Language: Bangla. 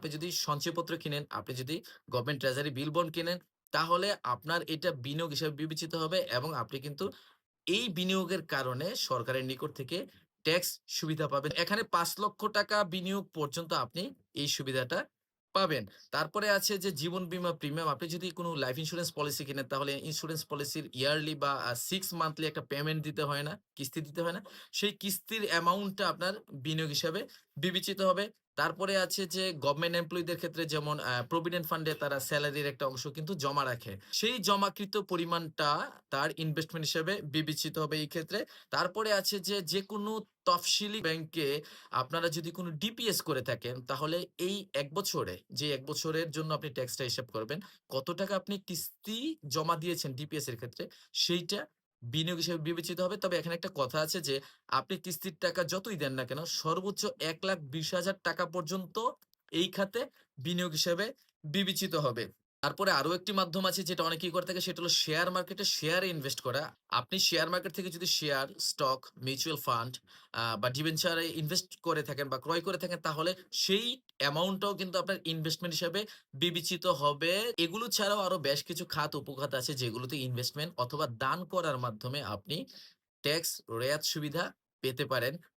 আপনি যদি সঞ্চয়পত্র কিনেন, আপনি যদি গভর্নমেন্ট ট্রেজারি বিল বন্ড কিনেন, তাহলে আপনার এটা বিনিয়োগ হিসেবে বিবেচিত হবে এবং আপনি কিন্তু এই বিনিয়োগের কারণে সরকারের নিকট থেকে ট্যাক্স সুবিধা পাবেন। এখানে ৳৫,০০,০০০ বিনিয়োগ পর্যন্ত আপনি এই সুবিধাটা পাবেন। তারপরে আছে যে জীবন বীমা প্রিমিয়াম। আপনি যদি কোনো লাইফ ইন্স্যুরেন্স পলিসি কিনেন তাহলে ইন্স্যুরেন্স পলিসির ইয়ারলি বা সিক্স মান্থলি একটা পেমেন্ট দিতে হয় না? কিস্তি দিতে হয় না? সেই কিস্তির অ্যামাউন্টটা আপনার বিনিয়োগ হিসাবে বিবেচিত হবে। তারপরে আছে যে গভর্নমেন্ট এমপ্লয়ীদের ক্ষেত্রে যেমন প্রভিডেন্ট ফান্ডে তারা স্যালারির একটা অংশ কিন্তু জমা রাখে। সেই জমাকৃত পরিমাণটা তার ইনভেস্টমেন্ট হিসেবে বিবেচিত হবে এই ক্ষেত্রে। তারপরে আছে যে, যেকোনো তফসিলি ব্যাংকে আপনারা যদি কোনো ডিপিএস করে থাকেন, তাহলে এই এক বছরে যে এক বছরের জন্য আপনি ট্যাক্সটা হিসাব করবেন, কত টাকা আপনি কিস্তি জমা দিয়েছেন ডিপিএস এর ক্ষেত্রে, সেইটা বিনিয়োগ হিসেবে বিবেচিত হবে। তবে এখানে একটা কথা আছে যে, আপনি কিস্তির টাকা যতই দেন না কেন, সর্বোচ্চ ৳১,২০,০০০ পর্যন্ত এই খাতে বিনিয়োগ হিসেবে বিবেচিত হবে। তারপরে আরও একটি মাধ্যম আছে যেটা অনেকেই করে থাকে সেটা হলো শেয়ার মার্কেটে শেয়ারে ইনভেস্ট করা। আপনি শেয়ার মার্কেট থেকে যদি শেয়ার, স্টক, মিউচুয়াল ফান্ড বা ডিবেঞ্চারে ইনভেস্ট করে থাকেন বা ক্রয় করে থাকেন তাহলে সেই অ্যামাউন্টটাও কিন্তু আপনার ইনভেস্টমেন্ট হিসাবে বিবেচিত হবে। এগুলো ছাড়াও আরও বেশ কিছু খাত উপখাত আছে যেগুলোতে ইনভেস্টমেন্ট অথবা দান করার মাধ্যমে আপনি ট্যাক্স রেয়াত সুবিধা পেতে পারেন।